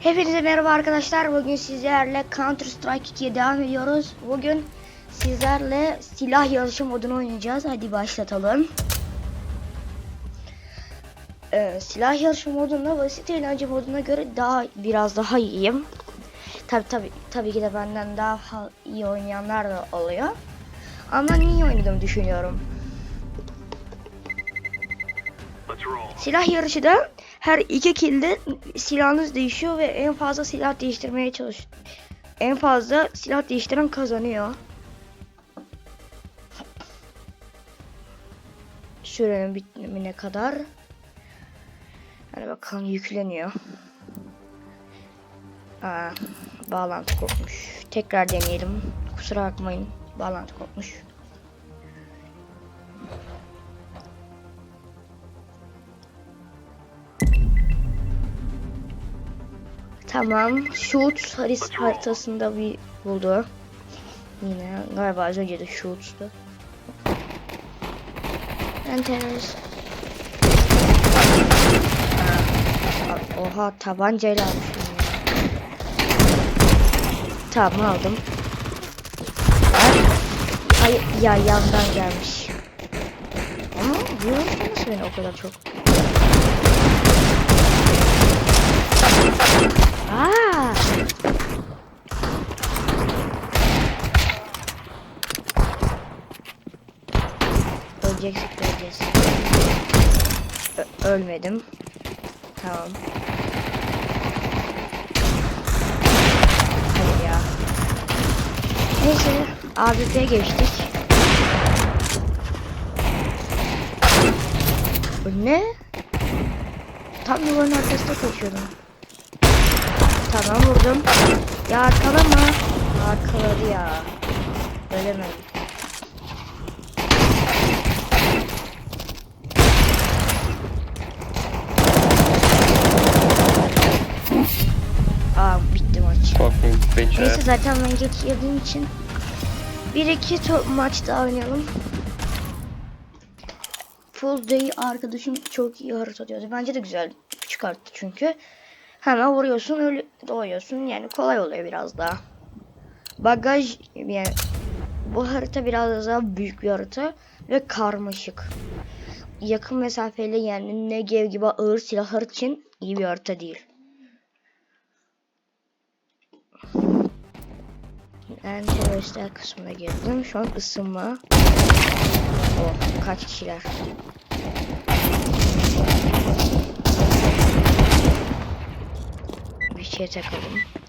Hepinize merhaba arkadaşlar. Bugün sizlerle Counter Strike 2'ye devam ediyoruz. Bugün sizlerle silah yarışı modunu oynayacağız. Hadi başlatalım. Ee, silah yarışı modunda basit eğlence moduna göre daha biraz daha iyiyim. Tabi tabi tabii ki de benden daha iyi oynayanlar da oluyor. Ama ben iyi oynadığımı düşünüyorum. Silah yarışı da her iki kilde silahınız değişiyor ve en fazla silah değiştirmeye çalış. En fazla silah değiştiren kazanıyor. Sürenin bitimine kadar. Hadi bakalım yükleniyor. Aa, bağlantı kopmuş. Tekrar deneyelim. Kusura bakmayın. Bağlantı kopmuş. Tamam. Shoot haris haritasında bir buldu. Yine galiba az önce de Shoot'tu. Ben Oha tabancayla almışım. Tamam aldım. Ay ya yandan gelmiş. Ama nasıl beni o kadar çok Aa! Öleceksek öleceğiz. Ö- ölmedim. Tamam. Hayır ya. Neyse. AWP'ye geçtik. Bu ne? Tam duvarın arkasında koşuyordum. Tamam vurdum. Ya arkalama. Arkaladı ya. Ölemedim. Aa bitti maç. Neyse zaten ben geç yediğim için bir iki to- maç daha oynayalım. Full day arkadaşım çok iyi harita diyordu. Bence de güzel küçük harita çünkü. Hemen vuruyorsun öyle doğuyorsun yani kolay oluyor biraz daha. Bagaj yani bu harita biraz daha büyük bir harita ve karmaşık. Yakın mesafeli yani Negev gibi ağır silahlar için iyi bir harita değil. Ben teröristler kısmına girdim. Şu an ısınma. Oh kaç kişiler. Bir şey takalım.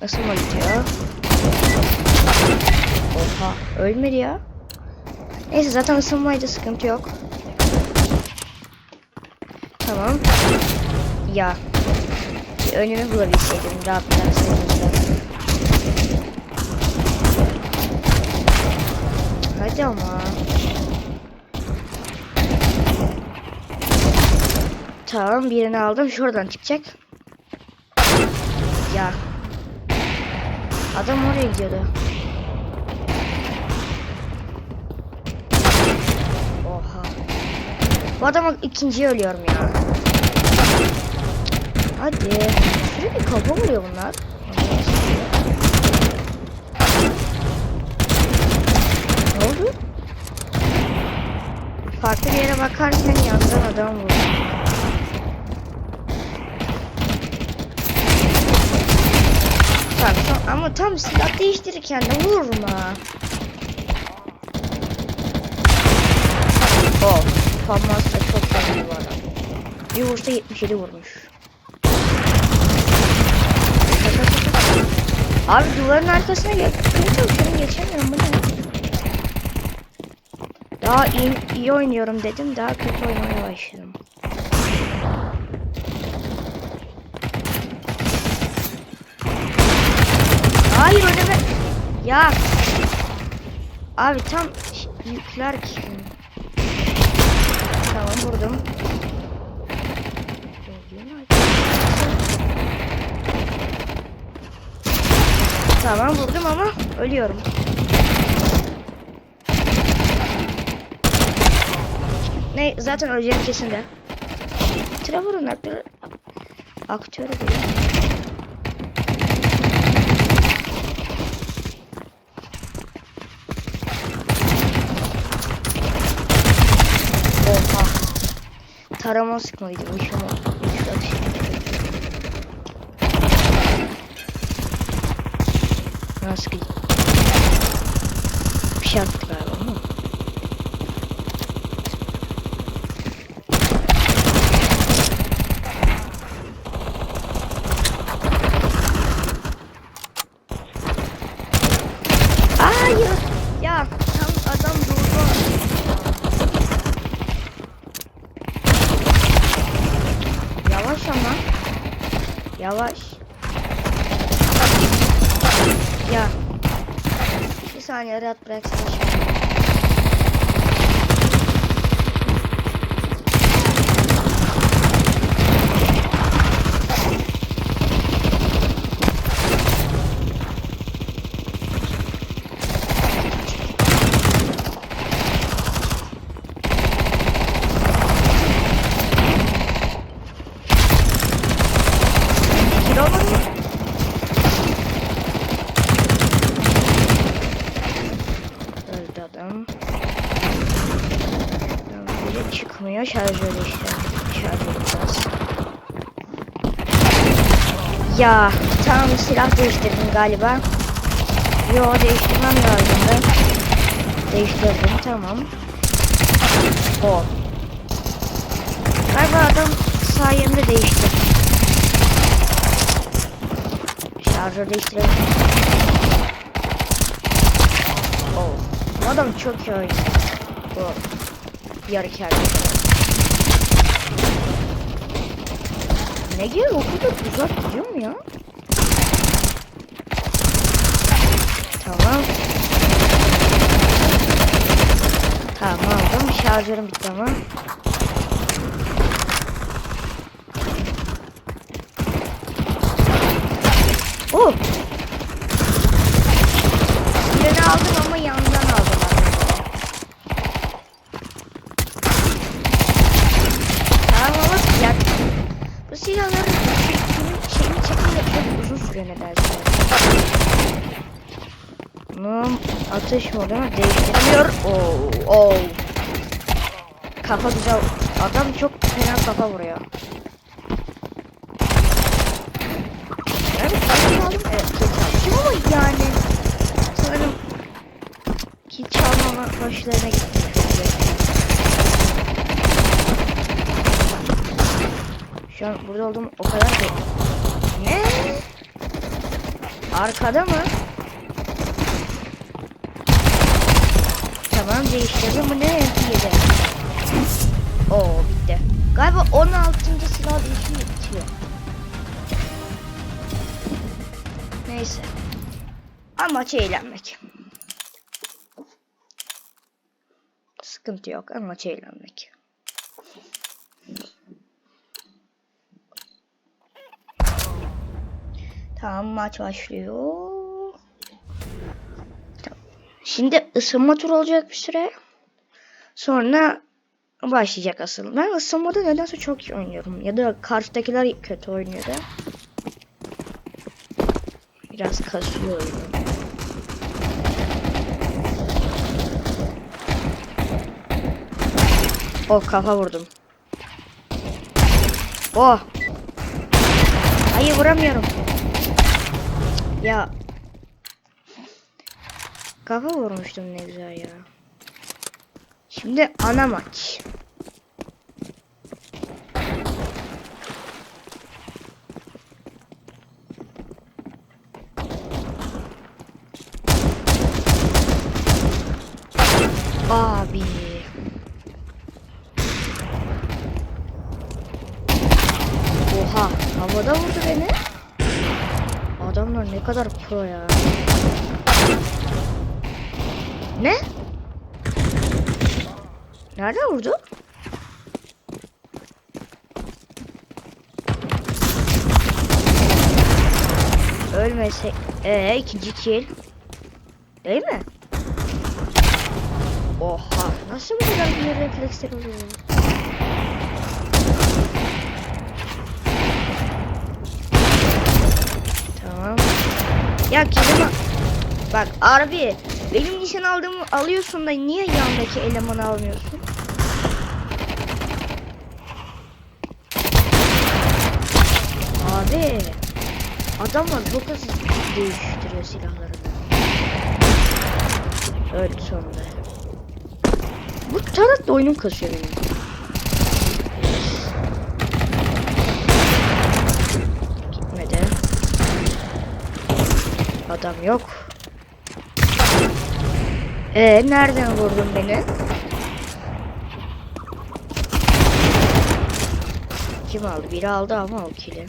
Isınma bitiyor. Oha ölmedi ya. Neyse zaten ısınmaydı sıkıntı yok. Tamam. Ya. Bir önümü bulabilseydim rahat bıraksaydım. Hadi ama. Tamam birini aldım. Şuradan çıkacak. Ya. Adam oraya gidiyordu. Oha. Bu adama ikinciye ölüyorum ya. Hadi. Sürekli kafa vuruyor bunlar. Ne oldu? Farklı bir yere bakarken yandan adam vurdu. Tamam, tam- ama tam silah değiştirirken de vurma. Oh, Famas da çok fazla bu adam. Bir vursa 77 vurmuş. Abi duvarın arkasına geçmeye çalışıyorum geçemiyorum bu ne? Daha iyi, iyi oynuyorum dedim daha kötü oynamaya başladım. Hayır öneme. Ya. Abi tam yükler ki. Tamam vurdum. Tamam vurdum ama ölüyorum. Ne zaten öleceğim kesin de. Trevor'un aktörü aktörü değil. Tarama. Üç atış. Nasıl ki? Bir şey attı galiba ama. Hayır. Ya tam adam durdu. Yavaş ama. Yavaş. Ya. Bir saniye rahat bıraksana şimdi. Kilo mu? Öldü adam. Adam Biri çıkmıyor şarjörü işte. Şarj edeceğiz. Ya tamam silah değiştirdim galiba. Yo değiştirmem lazımdı. Değiştirdim tamam. O. Galiba adam sayemde değişti. Şarjör değiştirelim. Bu adam çok iyi oynuyor. Bu yarı kerbi. Ne gibi o kadar uzak gidiyor mu ya? Tamam. Tamam aldım. Şarjörüm bitti ama. Oh! Birini aldım ama yandan aldım. Tamam ama ya, bu silahların şeyini, şeyini çekimde çok uzun sürüyor nedense. Bunun atış modu değiştiremiyor. Oo, oo. Kafa güzel. Adam çok fena kafa vuruyor. Evet, ben aldım. Evet, kill çalmışım ama yani sanırım kill çalmama başlarına gitti. Şu an burada olduğum o kadar değil. Ne? Arkada mı? Tamam değiştirdim. Bu ne MP7? Oo bitti. Galiba 16. silah değişimi bitiyor. Neyse. Amaç eğlenmek. Sıkıntı yok. Amaç eğlenmek. Tamam maç başlıyor. Şimdi ısınma turu olacak bir süre. Sonra başlayacak asıl. Ben ısınmada nedense çok iyi oynuyorum. Ya da karşıdakiler kötü oynuyor da. Biraz kasıyor oyunu. Oh kafa vurdum. Oh. Hayır vuramıyorum. Ya. Kafa vurmuştum ne güzel ya. Şimdi ana maç. Abi. Oha, havada vurdu beni. Adamlar ne kadar pro ya. Nerede vurdu? Ölmese... Ee, ikinci kill. Değil mi? Oha. Nasıl bu kadar bir refleksler oluyor? Tamam. Ya kelime... Bak abi benim nişan aldığımı alıyorsun da niye yandaki elemanı almıyorsun? Abi. Adamlar çok hızlı değiştiriyor silahlarını. Öldü sonunda. Bu tarat da oyunum kasıyor benim. Gitmedi. Adam yok. Ee nereden vurdun beni? Kim aldı? Biri aldı ama o kili.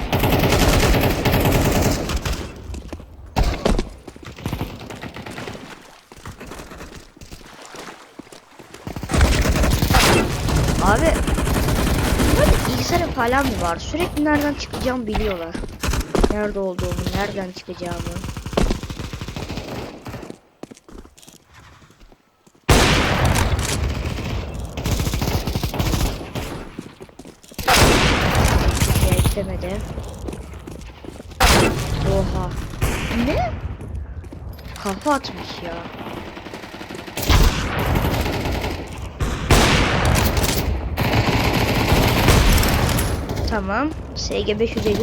Falan mı var? Sürekli nereden çıkacağımı biliyorlar. Nerede olduğumu, nereden çıkacağımı. Beklemedi. Oha. Ne? Kafa atmış ya. Tamam. SG 550.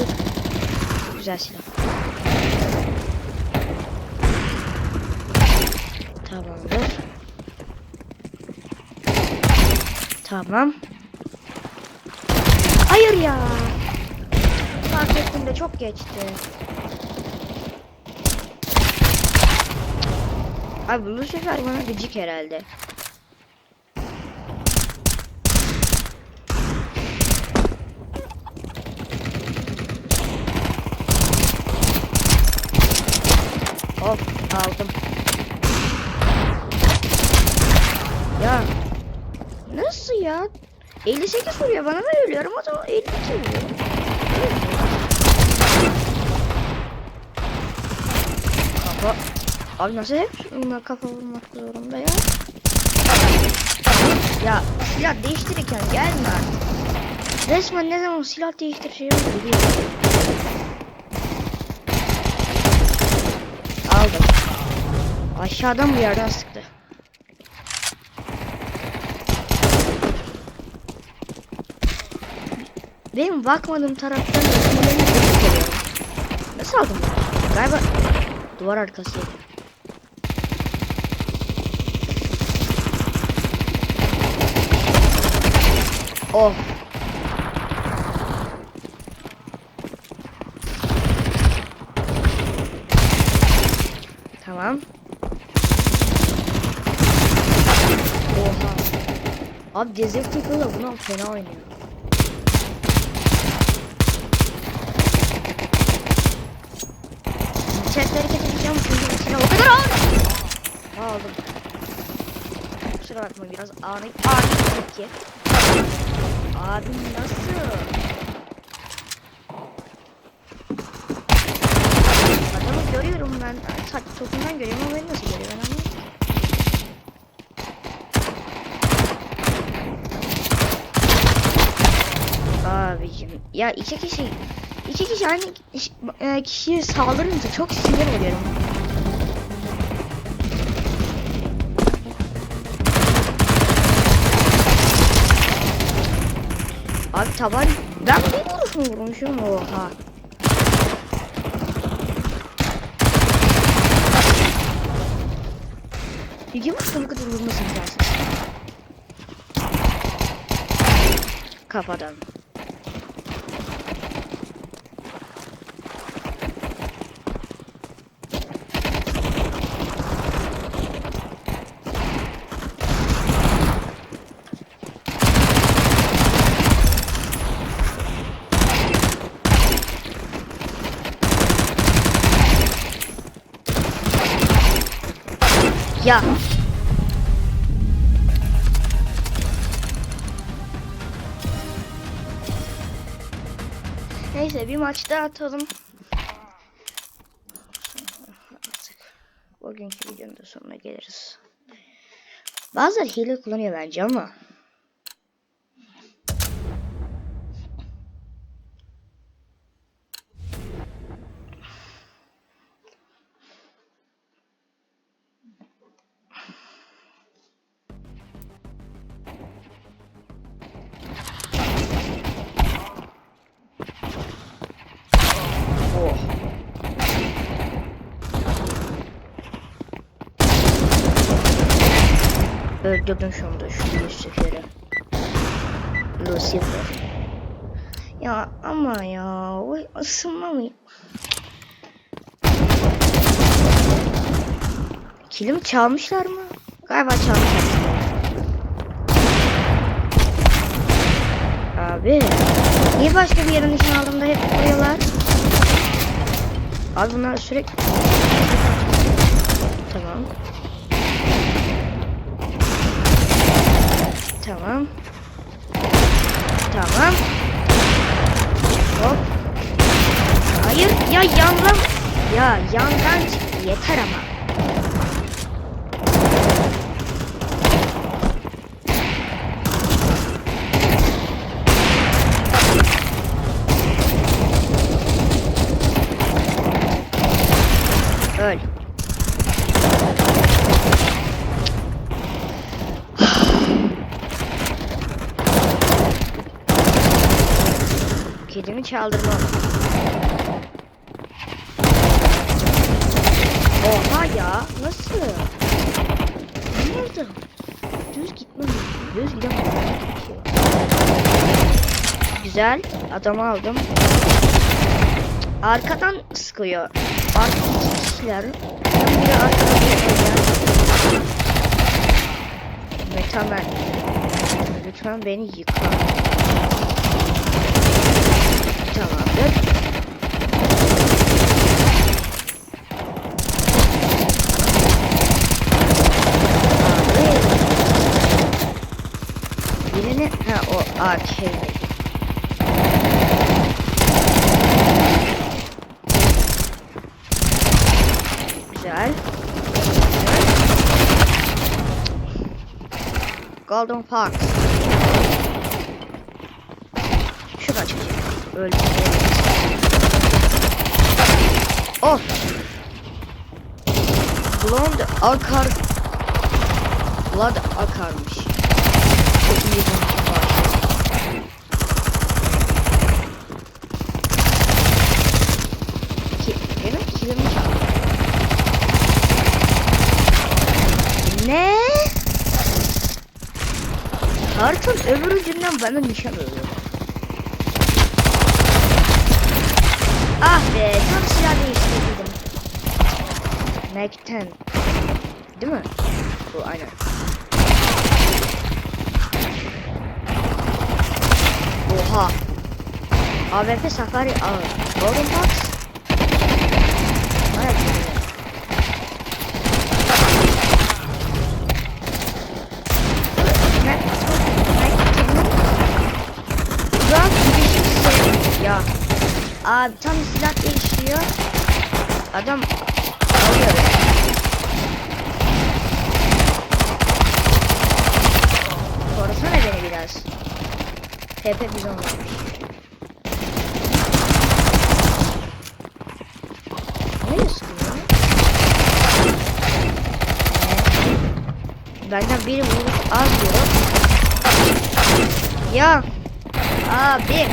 Güzel silah. Tamamdır. Tamam. Hayır ya. Fark ettim de çok geçti. Abi bu sefer bana gıcık herhalde. Hop aldım. Ya nasıl ya? 58 vuruyor bana ben ölüyorum o zaman 52 vuruyor. Kafa. Abi nasıl hep bunlar kafa vurmak zorunda ya? Ya silah değiştirirken gelme artık. Resmen ne zaman silah değiştireceğimi biliyorum. Aldım. Aşağıdan bir yerden sıktı. Benim bakmadığım taraftan isimlerini gıcık geliyor. Nasıl aldım bunu? Galiba duvar arkası. Oh. Tamam. Oha. Abi Desert Eagle'la buna fena oynuyor. Chat hareket edeceğim çünkü silah o kadar ağır. Aldım. Kusura bakma biraz ağır ağır tepki. Abi nasıl? Adamı görüyorum ben. Saç topundan görüyorum ama beni nasıl görüyor ben anlamadım. Abicim ya iki kişi iki kişi aynı e, kişiye saldırınca çok sinir oluyorum. Abi taban ben bir vuruş mu vurmuşum oha. İki vuruşta bu kadar vurması lazım. Kafadan. Ya. Neyse bir maç daha atalım. Artık bugünkü videonun da sonuna geliriz. Bazıları hile kullanıyor bence ama. Öldürdün şunu şu Lucifer'i. Lucifer. Ya ama ya o ısınma? Kilim çalmışlar mı? Galiba çalmışlar. Abi niye başka bir yerin nişan aldığımda hep vuruyorlar? Abi bunlar sürekli... Tamam. Tamam. Tamam. Hop. Hayır ya yandan. Ya yandan çıktı yeter ama. Kedimi çaldırmam. Oha ya. Nasıl? Nerede? Düz gitmem. Düz gidemem. Güzel. Adamı aldım. Arkadan sıkıyor. Arkadan kişiler. Ben arkadan sıkıyor. Lütfen beni yıka. Birini ha o arcade. Güzel. Golden Fox. Şuradan çıkacak. Öldü. Oh. Blonde akar. Blood akarmış. Çok iyi. Ki, benim kilimi çaldı. Ne? Haritanın öbür ucundan bana nişan alıyor. Ah be, tam silah değiştirdim. Mac 10. Değil mi? Bu aynen. Oha. AWP Safari al. Golden Box. Bayağı güzel. Mac- Mac 10'in Uzak gidişi Ya. Abi tam silah değişiyor. Adam alıyor. Korusana beni biraz. PP bizon varmış. Ne sıkıyor? Ee, Benden biri vuruş az diyor. Ya. Abi.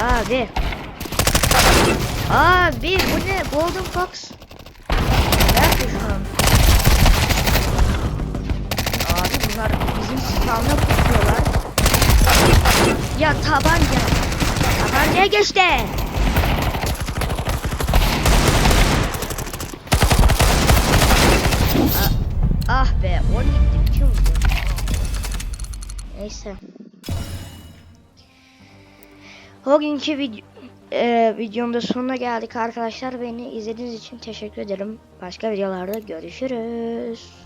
Abi. Abi bu ne? Golden Fox. Nerede şu an? Abi bunlar bizim spawn'a tutuyorlar. Ya tabanca. Tabancaya geçti. Ah, ah be 17 bitiyor mu? bu? Neyse. Bugünkü video, e, videomda sonuna geldik arkadaşlar. Beni izlediğiniz için teşekkür ederim. Başka videolarda görüşürüz.